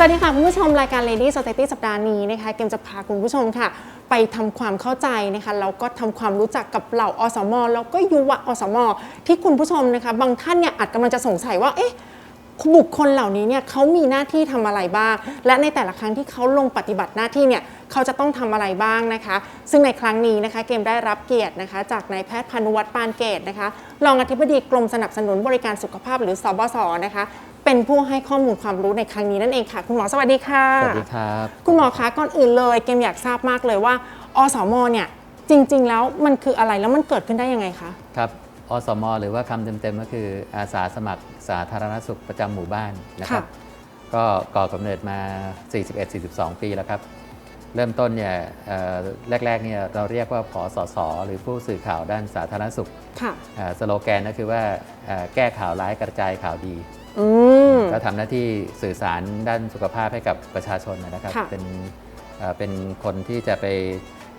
สวัสดีค่ะคุณผู้ชมรายการ Lady Society สัปดาห์นี้นะคะเกมจะพาคุณผู้ชมค่ะ ไปทำความเข้าใจนะคะแล้วก็ทำความรู้จักกับเหล่าอสม แล้วก็ยุวะอสม ที่คุณผู้ชมนะคะ บางท่านเนี่ยอาจกำลังจะสงสัยว่าเอ๊ะ บุคคลเหล่านี้เนี่ยเขามีหน้าที่ทำอะไรบ้าง และในแต่ละครั้งที่เขาลงปฏิบัติหน้าที่เนี่ยเขาจะต้องทำอะไรบ้างนะคะ ซึ่งในครั้งนี้นะคะเกมได้รับเกียรตินะคะ จากนายแพทย์พานุวัฒน์ปานเกตนะคะรองอธิบดีกรมสนับสนุนบริการสุขภาพหรือสบสนะคะเป็นผู้ให้ข้อมูลความรู้ในครั้งนี้นั่นเองค่ะ คุณหมอสวัสดีค่ะสวัสดีครับคุณหมอคะก่อนอื่นเลยเกมอยากทราบมากเลยว่าอสมเนี่ยจริง ๆ แล้วมันคืออะไรแล้วมันเกิดขึ้นได้ยังไงคะครับ อสมหรือว่าคำเต็มๆก็คืออาสาสมัครสาธารณสุขประจำหมู่บ้านนะครับค่ะก็ก่อกำเนิดมา 41-42 ปีแล้วครับ เริ่มต้นเนี่ยเอ่อแรกๆเนี่ยเราเรียกว่าผอสสหรือผู้สื่อข่าวด้านสาธารณสุขค่ะอ่าสโลแกนก็คือว่าเอ่อแก้ข่าวร้ายกระจายข่าวดีอืมก็ทำหน้าที่สื่อสารด้านสุขภาพให้กับประชาชนนะครับค่ะเป็นเอ่อเป็นคนที่จะไป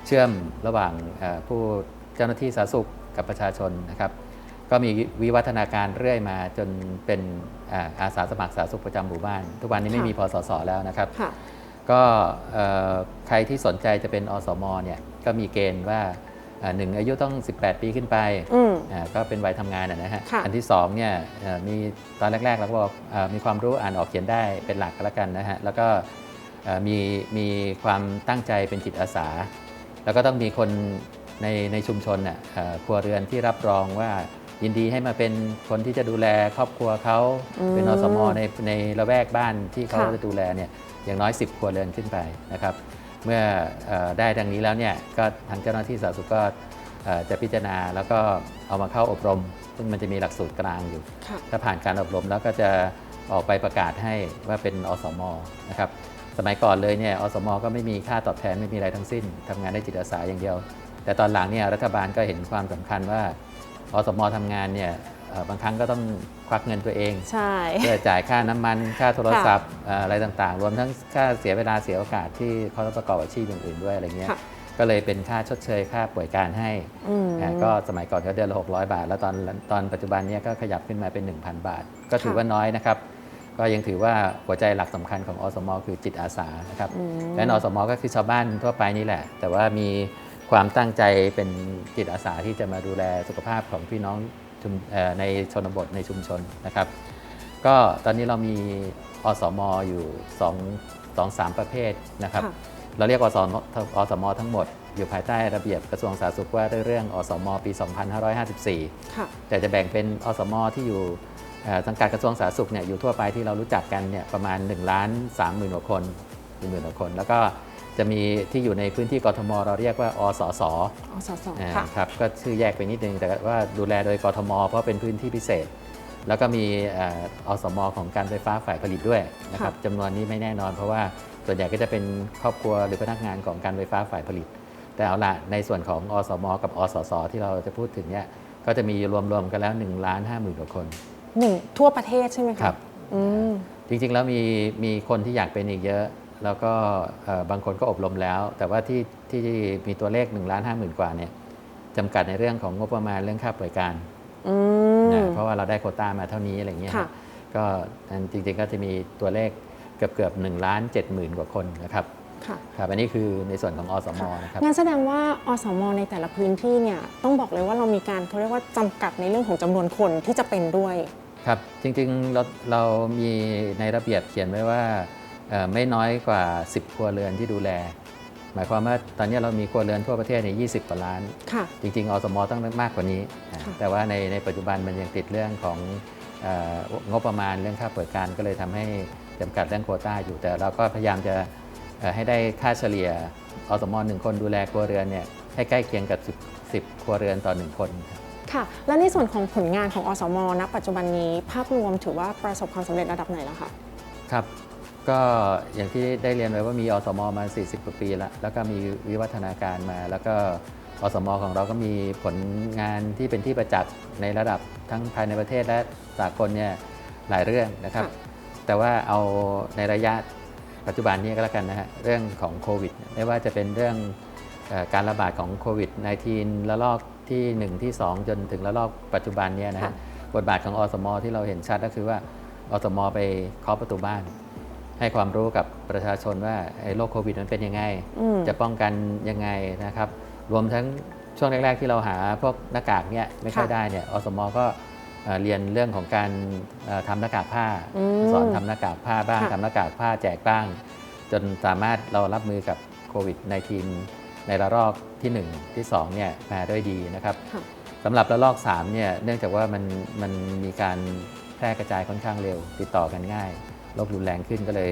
เชื่อมระหว่างเอ่อผู้เจ้าหน้าที่สาธารณสุข กับประชาชนนะครับก็มีวิวัฒนาการเรื่อยมาจนเป็นอ่าอาสาสมัครสาธารณสุขประจำหมู่บ้าน ทุกวันนี้ไม่ค่ะมีพสสแล้วนะครับค่ะก็เอ่อใครที่สนใจจะเป็นอสมเนี่ยก็มีเกณฑ์ว่าอ่าหนึ่งอายุต้อง 18 ปีขึ้นไปอืมอ่าก็เป็นวัยทำงานนะนะฮะค่ะอันที่สองเนี่ยเอ่อมีตอนแรกๆเราก็บอกเอ่อมีความรู้อ่านออกเขียนได้เป็นหลักก็แล้วกันนะฮะ แล้วก็เอ่อมีมีความตั้งใจเป็นจิตอาสา แล้วก็ต้องมีคน ในในชุมชนน่ะเอ่อครัวเรือนที่รับรองว่ายินดีให้มาเป็นคนที่จะดูแลครอบครัวเขาอืมเป็นอสมในในละแวกบ้านที่เขาค่ะจะดูแลเนี่ยอย่างน้อย 10 ครัวเรือนขึ้นไปนะครับ เมื่อเออได้ดังนี้แล้วเนี่ยก็ทางเจ้าหน้าที่สาธารณสุขก็เอ่อจะพิจารณาแล้วก็เอามาเข้าอบรม ซึ่งมันจะมีหลักสูตรกลางอยู่ค่ะถ้าผ่านการอบรมแล้วก็จะออกไปประกาศให้ว่าเป็นอสมนะครับสมัยก่อนเลยเนี่ยอสม ก็ไม่มีค่าตอบแทนไม่มีอะไรทั้งสิ้นทำงานได้จิตอาสาอย่างเดียว แต่ตอนหลังเนี่ยรัฐบาลก็เห็นความสำคัญว่าอสมทำงานเนี่ยเอ่อบางครั้งก็ต้องควักเงินตัวเองใช่เพื่อจ่ายค่าน้ำมันค่าโทรศัพท์เอ่ออะไรต่างๆ รวมทั้งค่าเสียเวลาเสียโอกาสที่เขาต้องประกอบอาชีพอย่างอื่นด้วยอะไรเงี้ยค่ะก็เลยเป็นค่าชดเชยค่าป่วยการให้อืมอ่าก็สมัยก่อนก็เดือนละ600 บาท แล้วตอนตอนปัจจุบันเนี้ก็ขยับขึ้นมาเป็น 1,000 บาท ก็ถือว่าน้อยนะครับ ก็ยังถือว่าหัวใจหลักสำคัญของอสม คือจิตอาสานะครับอืมและอสม ก็คือชาวบ้านทั่วไปนี่แหละ แต่ว่ามี ความตั้งใจเป็นจิตอาสาที่จะมาดูแลสุขภาพของพี่น้องชุมเอ่อในชนบทในชุมชนนะครับ ก็ตอนนี้เรามีอสมอยู่2 2 3ประเภทนะครับค่ะเราเรียกอสมอสมทั้งหมด อยู่ภายใต้ระเบียบกระทรวงสาธารณสุขว่าด้วยเรื่องอสมปี 2554ค่ะแต่จะแบ่งเป็นอสมที่อยู่เอ่อสังกัดกระทรวงสาธารณสุขเนี่ยอยู่ทั่วไปที่เรารู้จักกันเนี่ยประมาณ1ล้าน3หมื่นกว่าคน1หมื่นกว่าคน แล้วก็ จะมีที่อยู่ในพื้นที่กทม เราเรียกว่าอสสอสสอ่าค่ะ ครับก็ชื่อแยกไปนิดนึง แต่ว่าดูแลโดยกทม เพราะเป็นพื้นที่พิเศษ แล้วก็มีเอ่ออสมของการไฟฟ้าฝ่ายผลิตด้วยนะครับค่ะจำนวนนี้ไม่แน่นอน เพราะว่าส่วนใหญ่ก็จะเป็นครอบครัวหรือพนักงานของการไฟฟ้าฝ่ายผลิต แต่เอาละในส่วนของอสม กับอสสที่เราจะพูดถึงเนี่ยก็จะมีรวมๆกันแล้ว1ล้าน5หมื่นกว่าคน หนึ่งทั่วประเทศใช่ไหมคะครับ อืม จริงๆ แล้วมีมีคนที่อยากเป็นอีกเยอะ แล้วก็เอ่อบางคนก็อบรมแล้ว แต่ว่าที่ที่มีตัวเลข1นล้านห้าหมื่นกว่าเนี่ยจำกัดในเรื่องของงบประมาณเรื่องค่าป่วยการอืมนะเพราะว่าเราได้โควต้ามาเท่านี้อะไรเงี้ยค่ะก็จริงๆก็จะมีตัวเลขเกือบเกือบหนึ่งล้านเจ็ดหมื่นกว่าคนนะครับค่ะครับอันนี้คือในส่วนของอสมนะครับงั้นแสดงว่าอสม ในแต่ละพื้นที่เนี่ยต้องบอกเลยว่าเรามีการเขาเรียกว่าจำกัดในเรื่องของจำนวนคนที่จะเป็นด้วย ครับจริงๆเราเรามีในระเบียบเขียนไว้ว่าเอ่อ ไม่น้อยกว่า 10 ครัวเรือนที่ดูแล หมายความว่าตอนนี้เรามีครัวเรือนทั่วประเทศในย20กว่าล้านค่ะจริงๆอสมต้องมากกว่านี้นะค่ะแต่ว่าในในปัจจุบันมันยังติดเรื่องของเอ่องบประมาณเรื่องค่าป่วยการก็เลยทำให้จำกัดเรื่องโควต้าอยู่ แต่เราก็พยายามจะเอ่อให้ได้ค่าเฉลี่ยอสมหนึ่งคนดูแลครัวเรือนเนี่ยให้ใกล้เคียงกับ 10 10 ครัวเรือนต่อหนึ่งคนครับค่ะ และในส่วนของผลงานของอสมณปัจจุบันนี้ ภาพรวมถือว่าประสบความสำเร็จระดับไหนแล้วคะ ครับ ก็อย่างที่ได้เรียนไว้ว่ามีอสมมา 40กว่าปีแล้วแล้วก็มีวิวัฒนาการมา แล้วก็อสมของเราก็มีผลงานที่เป็นที่ประจักษ์ในระดับทั้งภายในประเทศและสากลเนี่ยหลายเรื่องนะครับค่ะแต่ว่าเอาในระยะปัจจุบันนี้ก็แล้วกันนะฮะเรื่องของโควิดไม่ว่าจะเป็นเรื่องเออการระบาดของโควิด -19 ระลอกที่ 1 ที่ 2 จนถึงระลอกปัจจุบันเนี้นะฮะค่ะบทบาทของอสม ที่เราเห็นชัดก็คือว่าอสม ไปเคาะประตูบ้าน ให้ความรู้กับประชาชนว่าไอ้โรคโควิดมันเป็นยังไงอืมจะป้องกันยังไงนะครับ รวมทั้งช่วงแรก ๆ ที่เราหาพวกหน้ากากเนี่ยไม่ค่อยค่ะได้เนี่ยอสมก็เอ่อเรียนเรื่องของการเอ่อทำหน้ากากผ้าอืมสอนทำหน้ากากผ้าบ้างค่ะทำหน้ากากผ้าแจกบ้าง จนสามารถเรารับมือกับโควิด -19 ในระลอกที่ 1 ที่2เนี่ยมาด้วยดีนะครับค่ะสำหรับระลอก3เนี่ยเนื่องจากว่ามันมันมีการแพร่กระจายค่อนข้างเร็วติดต่อกันง่ายโรครุนแรงขึ้นก็เลย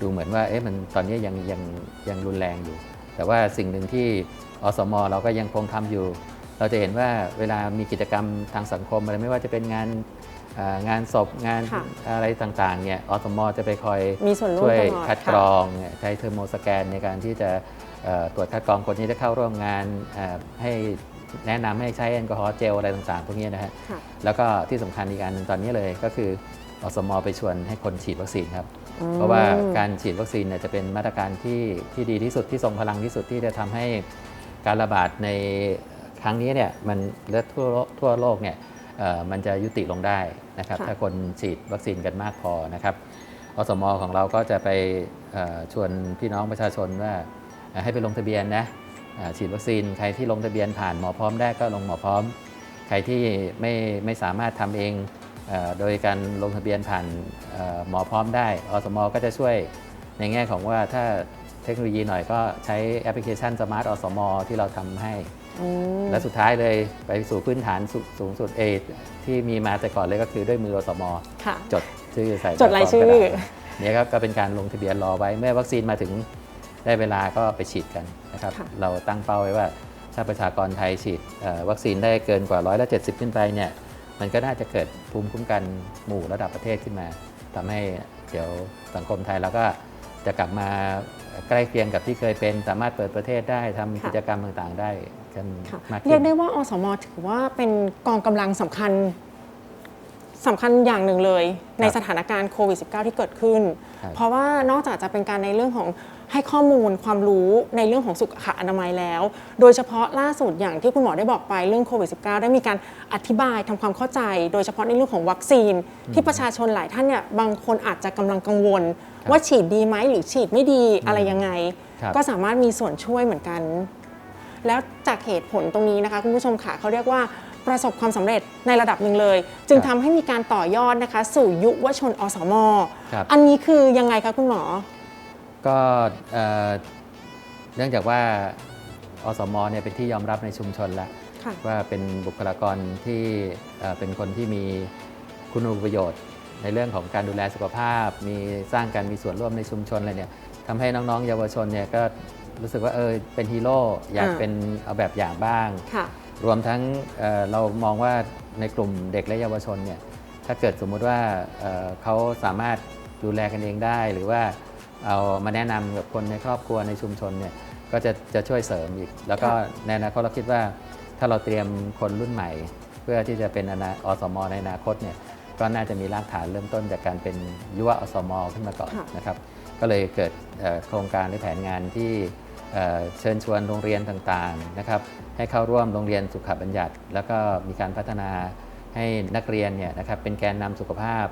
ดูเหมือนว่าเอ๊ะมันตอนนี้ยังยังยังรุนแรงอยู่ แต่ว่าสิ่งหนึ่งที่อสมเราก็ยังคงทำอยู่ เราจะเห็นว่าเวลามีกิจกรรมทางสังคมอะไรไม่ว่าจะเป็นงานอ่างานศพงานค่ะอะไรต่างๆเนี่ยอสมจะไปคอยมีส่วนร่วมช่วยตลอดคัดค่ะกรองเนี่ยใช้เทอร์โมสแกนในการที่จะเอ่อตรวจคัดกรองคนที่จะเข้าร่วมงานเอ่อให้แนะนำให้ใช้แอลกอฮอล์เจลอะไรต่างๆพวกนี้นะฮะค่ะแล้วก็ที่สำคัญอีกอันหนึ่งตอนนี้เลยก็คือ อสมไปชวนให้คนฉีดวัคซีนครับอืมเพราะว่าการฉีดวัคซีนเนี่ยจะเป็นมาตรการที่ที่ดีที่สุดที่ทรงพลังที่สุดที่จะทำให้การระบาดในครั้งนี้เนี่ยมันและทั่วโลกทั่วโลกเนี่ยเอ่อมันจะยุติลงได้นะครับค่ะถ้าคนฉีดวัคซีนกันมากพอนะครับอสมของเราก็จะไปเอ่อชวนพี่น้องประชาชนว่าเอ่อให้ไปลงทะเบียนนะเอ่อฉีดวัคซีนใครที่ลงทะเบียนผ่านหมอพร้อมได้ก็ลงหมอพร้อม ใครที่ไม่ไม่สามารถทำเองเออ โดยการลงทะเบียนผ่านเอ่อหมอพร้อมได้ อสม ก็จะช่วยในแง่ของว่าถ้าเทคโนโลยีหน่อยก็ใช้แอปพลิเคชันสมาร์ทอสมที่เราทำให้อืมและสุดท้ายเลยไปสู่พื้นฐานสูสูงสุดเอที่มีมาแต่ก่อนเลยก็คือด้วยมืออสมค่ะจดชื่อใส่จดรายชื่อแบบฟร์มกระดาษเนี่ยครับก็เป็นการลงทะเบียนรอไว้เมื่อวัคซีนมาถึงได้เวลาก็ไปฉีดกันนะครับค่ะเราตั้งเป้าไว้ว่าถ้าประชากรไทยฉีดเอ่อวัคซีนได้เกินกว่าร้อยละเจ็ขึ้นไปเนี่ย มันก็น่าจะเกิดภูมิคุ้มกันหมู่ระดับประเทศขึ้นมาทำให้เดี๋ยวสังคมไทยเราก็จะกลับมาใกล้เคียงกับที่เคยเป็น สามารถเปิดประเทศได้ทำค่ะกิจกรรมต่างๆได้กันค่ะมากเรีขึ้ยกนได้ว่าอสมถือว่าเป็นกองกำลังสำคัญ สำคัญอย่างหนึ่งเลยในสถานการณ์โควิด -19 ที่เกิดขึ้นครับเพราะว่านอกจากจะเป็นการในเรื่องของให้ข้อมูลความรู้ในเรื่องของสุขอนามัยแล้ว โดยเฉพาะล่าสุดอย่างที่คุณหมอได้บอกไปเรื่องโควิด -19 ได้มีการอธิบายทำความเข้าใจ โดยเฉพาะในเรื่องของวัคซีน ที่ประชาชนหลายท่านเนี่ยบางคนอาจจะกำลังกังวลครับว่าฉีดดีไหมหรือฉีดไม่ดีอะไรยังไงครับก็สามารถมีส่วนช่วยเหมือนกัน แล้วจากเหตุผลตรงนี้นะคะคุณผู้ชมค่ะเขาเรียกว่า ประสบความสำเร็จในระดับหนึ่งเลย จึงครัทำบให้มีการต่อยอดนะคะ สู่ยุวชนอสมครับอันนี้คือยังไงคะคุณหมอ ก็เอ่อเนื่องจากว่าอสมเนี่ยเป็นที่ยอมรับในชุมชนแล้วค่ะว่าเป็นบุคลากรที่เอ่อเป็นคนที่มีคุณูปประโยชน์ ในเรื่องของการดูแลสุขภาพ มีสร้างการมีส่วนร่วมในชุมชนอะไรเนี่ยทำให้น้องๆ เยาวชนเนี่ยก็รู้สึกว่าเออเป็นฮีโร่อยากอ่าเป็นเอาแบบอย่างบ้างค่ะ รวมทั้งเอ่อเรามองว่าในกลุ่มเด็กและเยาวชนเนี่ยถ้าเกิดสมมุติว่าเอ่อเขาสามารถดูแลกันเองได้ หรือว่าเอามาแนะนำกับคนในครอบครัวในชุมชนเนี่ยก็จะจะช่วยเสริมอีก แล้วก็ค่ะในอนาคตเราคิดว่าถ้าเราเตรียมคนรุ่นใหม่ เพื่อที่จะเป็นอนาอสมในอนาคตเนี่ยก็น่าจะมีรากฐานเริ่มต้นจากการเป็นยุวอสมขึ้นมาก่อนค่ะนะครับ ก็เลยเกิดเอ่อโครงการหรือแผนงานที่ เอ่อเชิญชวนโรงเรียนต่างๆนะครับให้เข้าร่วมโรงเรียนสุขบัญญัติ แล้วก็มีการพัฒนาให้นักเรียนเนี่ยนะครับเป็นแกนนำสุขภาพ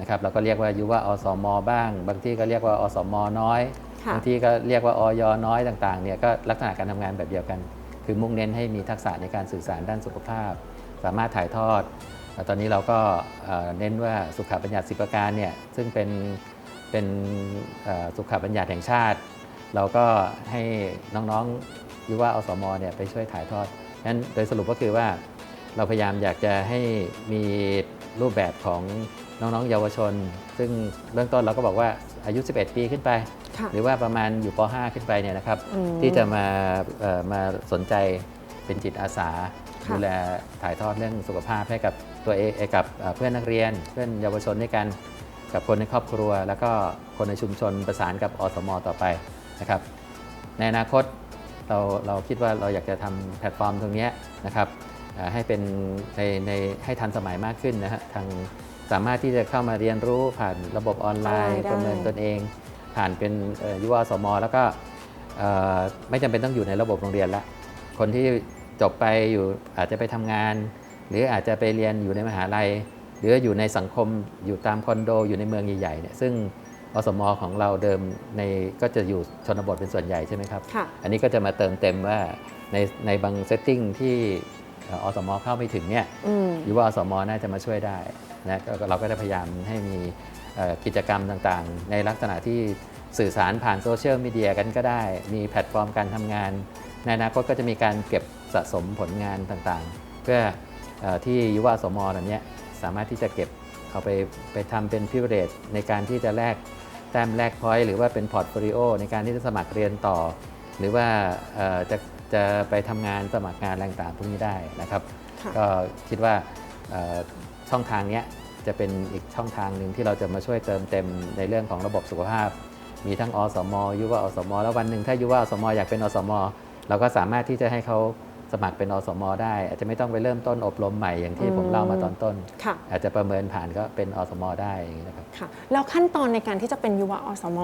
นะครับเราก็เรียกว่ายุวอสมบ้าง บางที่ก็เรียกว่าอสมน้อยค่ะบางที่ก็เรียกว่าออยน้อยต่างๆเนี่ยก็ลักษณะการทำงานแบบเดียวกัน คือมุ่งเน้นให้มีทักษะในการสื่อสารด้านสุขภาพ สามารถถ่ายทอดเอ่อตอนนี้เราก็เอ่อเน้นว่าสุขบัญญัติสิบประการเนี่ยซึ่งเป็นเป็นเอ่อสุขบัญญัติแห่งชาติ เราก็ให้น้องๆยุวอสมเนี่ยไปช่วยถ่ายทอดนั้นโดยสรุปก็คือว่าเราพยายามอยากจะให้มีรูปแบบของน้องๆ เยาวชน ซึ่งเบื้องต้นเราก็บอกว่าอายุ 11 ปีขึ้นไปค่ะหรือว่าประมาณอยู่ป .5 ขึ้นไปเนี่ยนะครับอืมที่จะมาเอ่อมาสนใจเป็นจิตอาสาค่ะดูแลถ่ายทอดเรื่องสุขภาพให้กับตัวเองเอ่อกับเอ่อเพื่อนนักเรียน เพื่อนเยาวชนด้วยกัน กับคนในครอบครัว แล้วก็คนในชุมชนประสานกับอสม ต่อไป นะครับในอนาคตเราเราคิดว่าเราอยากจะทำแพลตฟอร์มตรงเนี้ยนะครับเอ่อให้เป็นในในให้ทันสมัยมากขึ้นนะฮะทางสามารถที่จะเข้ามาเรียนรู้ผ่านระบบออนไลออนไลน์น์ได้ประเมินตนเอง ผ่านเป็นเอ่อยุวสม แล้วก็เอ่อไม่จำเป็นต้องอยู่ในระบบโรงเรียนละคนที่จบไปอยู่อาจจะไปทำงาน หรืออาจจะไปเรียนอยู่ในมหาลัย หรืออยู่ในสังคมอยู่ตามคอนโดอยู่ในเมืองใหญ่ๆเนี่ยซึ่ง อสมของเราเดิมในก็จะอยู่ชนบทเป็นส่วนใหญ่ใช่ไหมครับค่ะอันนี้ก็จะมาเติมเต็มว่าในในบางเซตติ้งที่เอ่ออสมเข้าไม่ถึงเนี่ยอืมยุวอสมน่าจะมาช่วยได้นะก็ก็เราก็จะพยายามให้มีเอ่อกิจกรรมต่างๆ ในลักษณะที่สื่อสารผ่านโซเชียลมีเดียกันก็ได้ มีแพลตฟอร์มการทำงาน ในอนาคตก็จะมีการเก็บสะสมผลงานต่างๆ เพื่อเออที่ยุวสมเหล่านี้สามารถที่จะเก็บเอาไปไปทำเป็นพิเรตในการที่จะแลก แต้มแลกพอยต์หรือว่าเป็นพอร์ตโฟลิโอในการที่จะสมัครเรียนต่อ หรือว่าเอ่อจะจะไปทำงานสมัครงานอะไรต่างๆพวกนี้ได้นะครับค่ะก็คิดว่าเอ่อช่องทางเนี้ยจะเป็นอีกช่องทางหนึ่งที่เราจะมาช่วยเติมเต็มในเรื่องของระบบสุขภาพ มีทั้งอสมยุวอสม แล้ววันหนึ่งถ้ายุวอสมอยากเป็นอสม เราก็สามารถที่จะให้เขา สมัครเป็นอสมได้ อาจจะไม่ต้องไปเริ่มต้นอบรมใหม่อย่างที่อืมผมเล่ามาตอนต้น ค่ะอาจจะประเมินผ่านก็เป็นอสมได้อย่างนี้นะครับค่ะแล้วขั้นตอนในการที่จะเป็นยุวอสม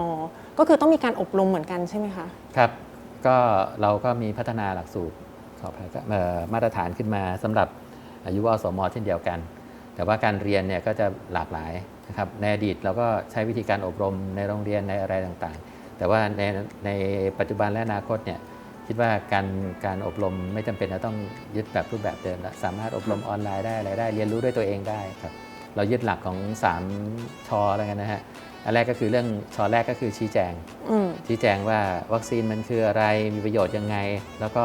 ก็คือต้องมีการอบรมเหมือนกันใช่ไหมคะครับก็เราก็มีพัฒนาหลักสูตรขออภัยครับเอ่อมาตรฐานขึ้นมาสำหรับอายุวสมเช่นเดียวกัน แต่ว่าการเรียนเนี่ยก็จะหลากหลายนะครับในอดีตเราก็ใช้วิธีการอบรมในโรงเรียนในอะไรต่างๆ แต่ว่าในในปัจจุบันและอนาคตเนี่ย คิดว่าการการอบรมไม่จำเป็นจะต้องยึดแบบรูปแบบเดิมละสามารถอบรมออนไลน์ได้อะไรได้ เรียนรู้ด้วยตัวเองได้ครับ เรายึดหลักของ 3 ชอแล้วกันนะฮะอันแรกก็คือเรื่องชอแรกก็คือชี้แจงอืมชี้แจงว่าวัคซีนมันคืออะไรมีประโยชน์ยังไง แล้วก็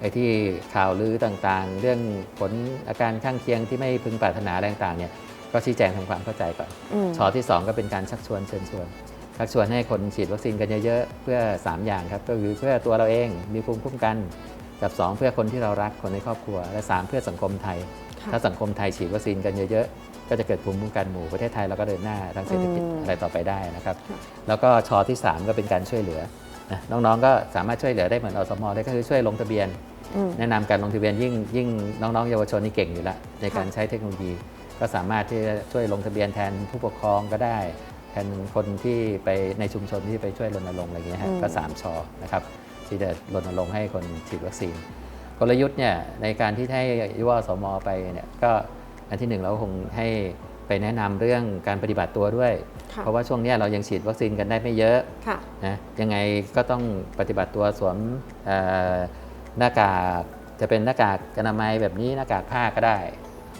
ไอ้ที่ข่าวลือต่างๆ เรื่องผลอาการข้างเคียงที่ไม่พึงปรารถนาอะไรต่างๆเนี่ยก็ชี้แจงทำความเข้าใจก่อนอืมชอที่ 2 ก็เป็นการชักชวนเชิญชวน ชักชวนให้คนฉีดวัคซีนกันเยอะๆ เพื่อ 3 อย่างครับ ก็คือเพื่อตัวเราเองมีภูมิคุ้มกัน กับ 2 เพื่อคนที่เรารักคนในครอบครัว และ 3 เพื่อสังคมไทยค่ะถ้าสังคมไทยฉีดวัคซีนกันเยอะๆ ก็จะเกิดภูมิคุ้มกันหมู่ประเทศไทยเราก็เดินหน้าทางเศรษฐกิจอืมอะไรต่อไปได้นะครับค่ะแล้วก็ชอที่ 3 ก็เป็นการช่วยเหลือนะน้องๆ ก็สามารถช่วยเหลือได้เหมือนอสมได้ก็คือช่วยลงทะเบียนอืมแนะนำการลงทะเบียนยิ่งยิ่งน้องๆ เยาวชนนี่เก่งอยู่แล้วในการค่ะใช้เทคโนโลยี ก็สามารถที่จะช่วยลงทะเบียนแทนผู้ปกครองก็ได้ แทนคนที่ไปในชุมชนที่ไปช่วยรณรงค์อะไรอย่างเงี้ยฮะก็สามชอนะครับที่จะรณรงค์ให้คนฉีดวัคซีน กลยุทธ์เนี่ยในการที่ให้ยุวสมไปเนี่ยก็อันที่หนึ่งเราคงให้ไปแนะนำเรื่องการปฏิบัติตัวด้วยค่ะเพราะว่าช่วงเนี้ยเรายังฉีดวัคซีนกันได้ไม่เยอะค่ะนะยังไงก็ต้องปฏิบัติตัวสวมเอ่อหน้ากากจะเป็นหน้ากากอนามัยแบบนี้หน้ากากผ้าก็ได้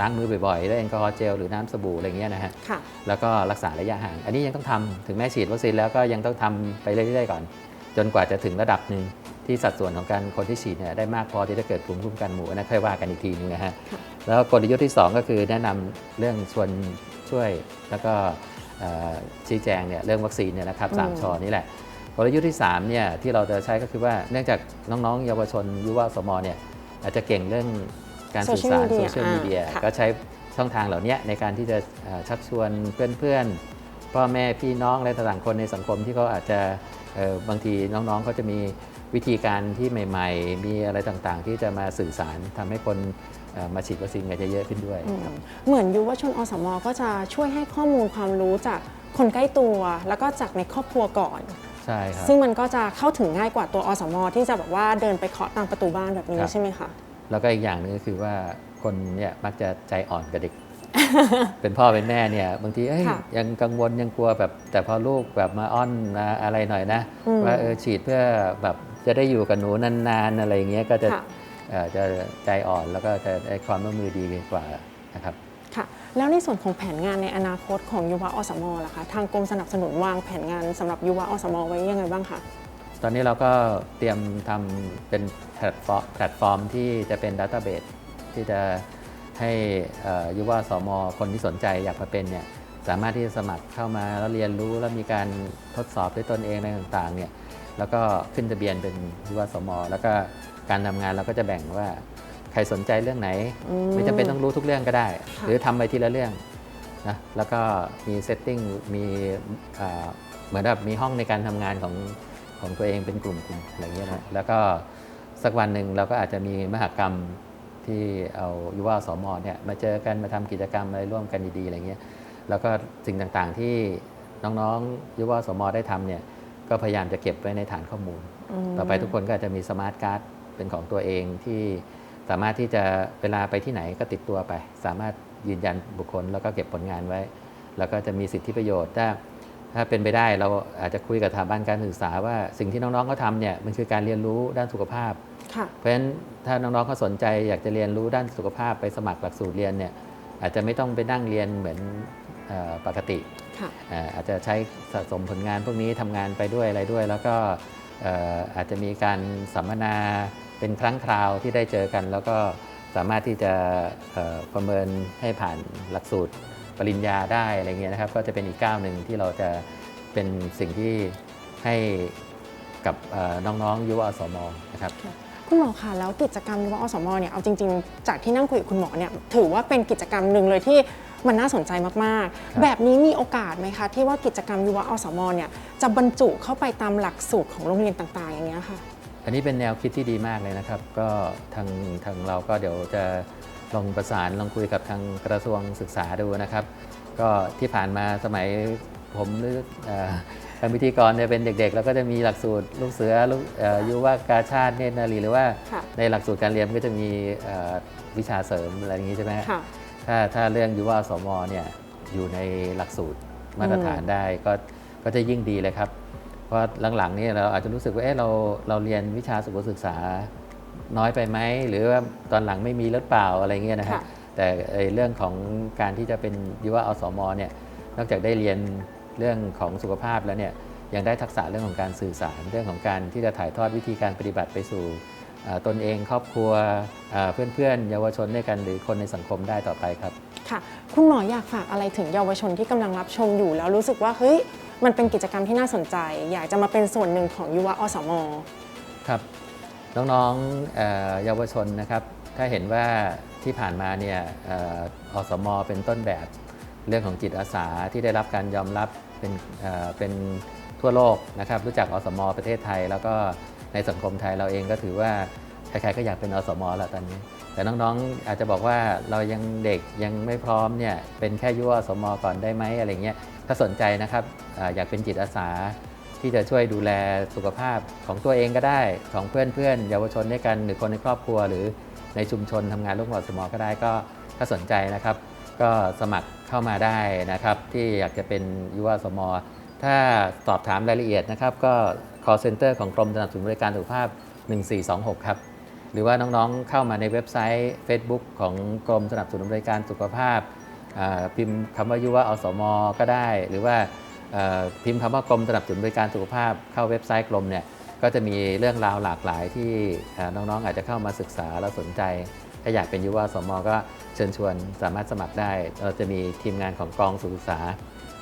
ล้างมือบ่อยๆด้วยแอลกอฮอล์เจลหรือน้ำสบู่อะไรเงี้ยนะฮะค่ะ แล้วก็รักษาระยะห่าง อันนี้ยังต้องทำถึงแม้ฉีดวัคซีนแล้วก็ยังต้องทำไปเรื่อยๆก่อน จนกว่าจะถึงระดับหนึ่งที่สัดส่วนของการคนที่ฉีดเนี่ยได้มากพอที่จะเกิดภูมิคุ้มกันหมู่อันนั้นค่อยว่ากันอีกทีนึงนะฮะค่ะ แล้วกลยุทธ์ที่2ก็คือแนะนำเรื่องชวนช่วย แล้วก็เอ่อชี้แจงเนี่ยเรื่องวัคซีนเนี่ยนะครับสามอืม ชอนี่แหละ กลยุทธ์ที่3เนี่ยที่เราจะใช้ก็คือว่าเนื่องจากน้องๆ เยาวชนยุวสมเนี่ยอาจจะเก่งเรื่อง การสื่อสาร Social โซ media เชียลมีเดียอ่าค่ะก็ใช้ช่องทางเหล่านี้ในการที่จะเอ่อชักชวนเพื่อนๆ พ่อแม่พี่น้องอะไรต่างๆคนในสังคมที่เขาอาจจะเอ่อบางทีน้องๆเขาจะมีวิธีการที่ใหม่ ๆ มีอะไรต่างๆ ที่จะมาสื่อสารทำให้คนเอ่อมาฉีดวัคซีนกันเยอะๆขึ้นด้วยอืมครับเหมือนยุวชนอสมก็จะช่วยให้ข้อมูลความรู้จากคนใกล้ตัว แล้วก็จากในครอบครัวก่อนใช่ครับซึ่งมันก็จะเข้าถึงง่ายกว่าตัวอสมที่จะแบบว่าเดินไปเคาะตามประตูบ้านแบบนี้ครับใช่ไหมคะ แล้วก็อีกอย่างหนึงก็คือว่าคนเนี่ยมักจะใจอ่อนกับเด็ก เป็นพ่อเป็นแม่เนี่ยบางทีเอ้ยค่ะยังกังวลยังกลัวแบบ แต่พอลูกแบบมาอ้อนมาอะไรหน่อยนะอืมว่าเออฉีดเพื่อแบบจะได้อยู่กับหนูนานๆอะไรอย่างเงี้ยก็จะค่ะเอ่อจะใจอ่อนแล้วก็จะได้ความร่วมมือดีกว่านะครับค่ะแล้วในส่วนของแผนงานในอนาคตของยุวอสมล่ะคะทางกรมสนับสนุนวางแผนงานสำหรับยุวอสมไว้ยังไงบ้างคะ ตอนนี้เราก็เตรียมทำเป็นแพลตฟอร์มแพลตฟอร์มที่จะเป็นดัต a b เบ e ที่จะให้เอ่อยุวสมคนที่สนใจอยากมาเป็นเนี่ยสามารถที่จะสมัครเข้ามาแล้วเรียนรู้แล้วมีการทดสอบด้วยตนเองอะไรต่างๆเนี่ยแล้วก็ขึ้นทะเบียนเป็นยุวสม แล้วก็การทำงานเราก็จะแบ่งว่าใครสนใจเรื่องไหนอืมไม่จำเป็นต้องรู้ทุกเรื่องก็ได้ค่ะหรือทำไปทีละเรื่องนะแล้วก็มีเซตติ้งมีเอ่อเหมือนแบบมีห้องในการทำงานของ ของตัวเองเป็นกลุ่มๆอะไรเงี้ยนะแล้วก็สักวันหนึ่งเราก็อาจจะมีมหกรรมที่เอายุวสมเนี่ยมาเจอกันมาทำกิจกรรมอะไรร่วมกันดีๆอะไรเงี้ยแล้วก็สิ่งต่างๆที่น้องๆยุวสมได้ทำเนี่ยก็พยายามจะเก็บไว้ในฐานข้อมูลมต่อไปทุกคนก็อาจจะมีสมาร์ทการ์ดเป็นของตัวเองที่สามารถที่จะเวลาไปที่ไหนก็ติดตัวไป สามารถยืนยันบุคคลแล้วก็เก็บผลงานไว้ แล้วก็จะมีสิทธิประโยชน์ถ้า ถ้าเป็นไปได้เราอาจจะคุยกับสถาบันการศึกษาว่าสิ่งที่น้องๆเขาทำเนี่ยมันคือการเรียนรู้ด้านสุขภาพค่ะเพราะฉะนั้นถ้าน้องๆเขาสนใจอยากจะเรียนรู้ด้านสุขภาพไปสมัครหลักสูตรเรียนเนี่ยอาจจะไม่ต้องไปนั่งเรียนเหมือนเออปกติค่ะเอ่ออาจจะใช้สะสมผลงานพวกนี้ทำงานไปด้วยอะไรด้วย แล้วก็เอ่ออาจจะมีการสัมมนาเป็นครั้งคราวที่ได้เจอกัน แล้วก็สามารถที่จะเอ่อประเมินให้ผ่านหลักสูตร ปริญญาได้อะไรเงี้ยนะครับก็จะเป็นอีกก้าวหนึ่งที่เราจะเป็นสิ่งที่ให้กับเอ่อน้องๆยุวอสมนะครับคุณหมอคะแล้วกิจกรรมยุวอสมเนี่ยเอาจริงๆ จากที่นั่งคุยกับคุณหมอเนี่ยถือว่าเป็นกิจกรรมหนึ่งเลยที่มันน่าสนใจมากครับๆแบบนี้มีโอกาสไหมคะ ที่ว่ากิจกรรมยุวอสมเนี่ยจะบรรจุเข้าไปตามหลักสูตรของโรงเรียนต่างๆ อย่างเงี้ยค่ะ อันนี้เป็นแนวคิดที่ดีมากเลยนะครับ ก็ทางทางเราก็เดี๋ยวจะ ลองประสานลองคุยกับทางกระทรวงศึกษาดูนะครับ ก็ที่ผ่านมาสมัยผมหรือเอ่อทางพิธีกรเนี่ยเป็นเด็กๆ แล้วก็จะมีหลักสูตรลูกเสือลูกเอ่อยุวกาชาติเนตรนารีหรือว่าค่ะในหลักสูตรการเรียนก็จะมีเอ่อวิชาเสริมอะไรอย่างนี้ใช่ไหมฮะค่ะถ้าถ้าเรื่องยุวสมเนี่ยอยู่ในหลักสูตรมาตรฐานได้ก็ก็จะยิ่งดีเลยครับ เพราะหลังๆนี่เราอาจจะรู้สึกว่าเอ๊ะเราเราเรียนวิชาสุขศึกษา น้อยไปไหมหรือว่าตอนหลังไม่มีหรือเปล่าอะไรเงี้ยนะฮะค่ะแต่ไอ้เรื่องของการที่จะเป็นยุวอสมเนี่ยนอกจากได้เรียนเรื่องของสุขภาพแล้วเนี่ยยังได้ทักษะเรื่องของการสื่อสาร เรื่องของการที่จะถ่ายทอดวิธีการปฏิบัติไปสู่เอ่อตนเองครอบครัวเอ่อเพื่อนๆ เยาวชนด้วยกันหรือคนในสังคมได้ต่อไปครับ ค่ะ คุณหมออยากฝากอะไรถึงเยาวชนที่กำลังรับชมอยู่แล้วรู้สึกว่าเฮ้ยมันเป็นกิจกรรมที่น่าสนใจ อยากจะมาเป็นส่วนหนึ่งของยุวอสม ครับ น้องๆเยาวชนนะครับ ถ้าเห็นว่าที่ผ่านมาเนี่ยอออสมเป็นต้นแบบเรื่องของจิตอาสาที่ได้รับการยอมรับเป็นเเป็นทั่วโลกนะครับ รู้จักอสมประเทศไทย แล้วก็ในสังคมไทยเราเองก็ถือว่าใครๆก็อยากเป็นอสมแล้วตอนนี้ แต่น้องๆอาจจะบอกว่าเรายังเด็กยังไม่พร้อมเนี่ยเป็นแค่ยุวอสมก่อนได้ไหมอะไรเงี้ยถ้าสนใจนะครับออยากเป็นจิตอาสา ที่จะช่วยดูแลสุขภาพของตัวเองก็ได้ ของเพื่อนๆเยาวชนด้วยกันหรือคนในครอบครัว หรือในชุมชนทำงานร่วมกับสมอก็ได้ก็ถ้าสนใจนะครับ ก็สมัครเข้ามาได้นะครับ ที่อยากจะเป็นยุวสมอถ้าสอบถามรายละเอียดนะครับ ก็ call center ของกรมสนับสนุนบริการสุขภาพ 1426 ครับ หรือว่าน้องๆเข้ามาในเว็บไซต์ Facebook ของกรมสนับสนุนบริการสุขภาพ พิมพ์คำว่ายุวอสมอก็ได้ หรือว่า พิมพ์คำว่ากรมสนับสนุนบริการสุขภาพเข้าเว็บไซต์กรมเนี่ยก็จะมีเรื่องราวหลากหลายที่น้องๆ อาจจะเข้ามาศึกษาแล้วสนใจ ถ้าอยากเป็นยุวสมก็เชิญชวนสามารถสมัครได้ เราจะมีทีมงานของกองศึกษา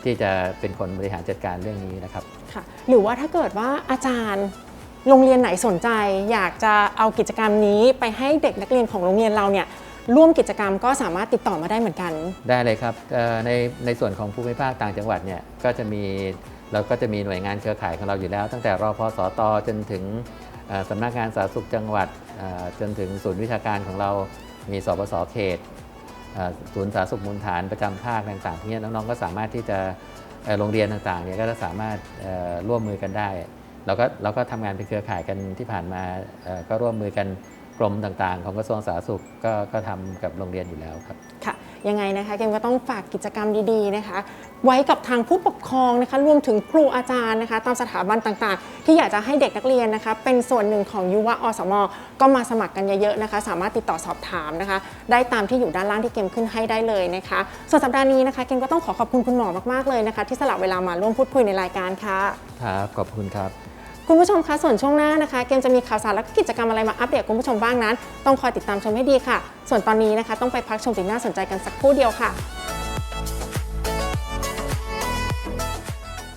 ที่จะเป็นคนบริหารจัดการเรื่องนี้นะครับค่ะหรือว่าถ้าเกิดว่าอาจารย์โรงเรียนไหนสนใจ อยากจะเอากิจกรรมนี้ไปให้เด็กนักเรียนของโรงเรียนเราเนี่ย ร่วมกิจกรรมก็สามารถติดต่อมาได้เหมือนกัน ได้เลยครับในในส่วนของภูมิภาคต่างจังหวัดเนี่ยก็จะมีเราก็จะมีหน่วยงานเครือข่ายของเราอยู่แล้ว ตั้งแต่รอพสตจนถึงสำนักงานสาธารณสุขจังหวัดจนถึงศูนย์วิชาการของเรามีสปสเขตศูนย์สาธารณสุขมูลฐานประจำภาคต่างๆที่น้องๆก็สามารถที่จะโรงเรียนต่างๆเนี่ยก็จะสามารถร่วมมือกันได้เราก็เราก็ทำงานเป็นเครือข่ายกันที่ผ่านมาก็ร่วมมือกัน กรมต่างๆ ของกระทรวงสาธารณสุขก็ก็ทำกับโรงเรียนอยู่แล้วครับ ค่ะ ยังไงนะคะเกมก็ต้องฝากกิจกรรมดีๆนะคะ ไว้กับทางผู้ปกครองนะคะ รวมถึงครูอาจารย์นะคะ ตามสถาบันต่างๆ ที่อยากจะให้เด็กนักเรียนนะคะ เป็นส่วนหนึ่งของยุวอสม ก็มาสมัครกันเยอะๆนะคะ สามารถติดต่อสอบถามนะคะ ได้ตามที่อยู่ด้านล่างที่เกมขึ้นให้ได้เลยนะคะ ส่วนสัปดาห์นี้นะคะเกมก็ต้องขอขอบคุณคุณหมอมากๆเลยนะคะ ที่สละเวลามาร่วมพูดคุยในรายการค่ะ ครับ ขอบคุณครับ คุณผู้ชมคะส่วนช่วงหน้านะคะเกมจะมีข่าวสารและกิจกรรมอะไรมาอัปเดตคุณผู้ชมบ้างนั้น ต้องคอยติดตามชมให้ดีค่ะ ส่วนตอนนี้นะคะ ต้องไปพักชมสิ่งน่าสนใจกันสักครู่เดียวค่ะ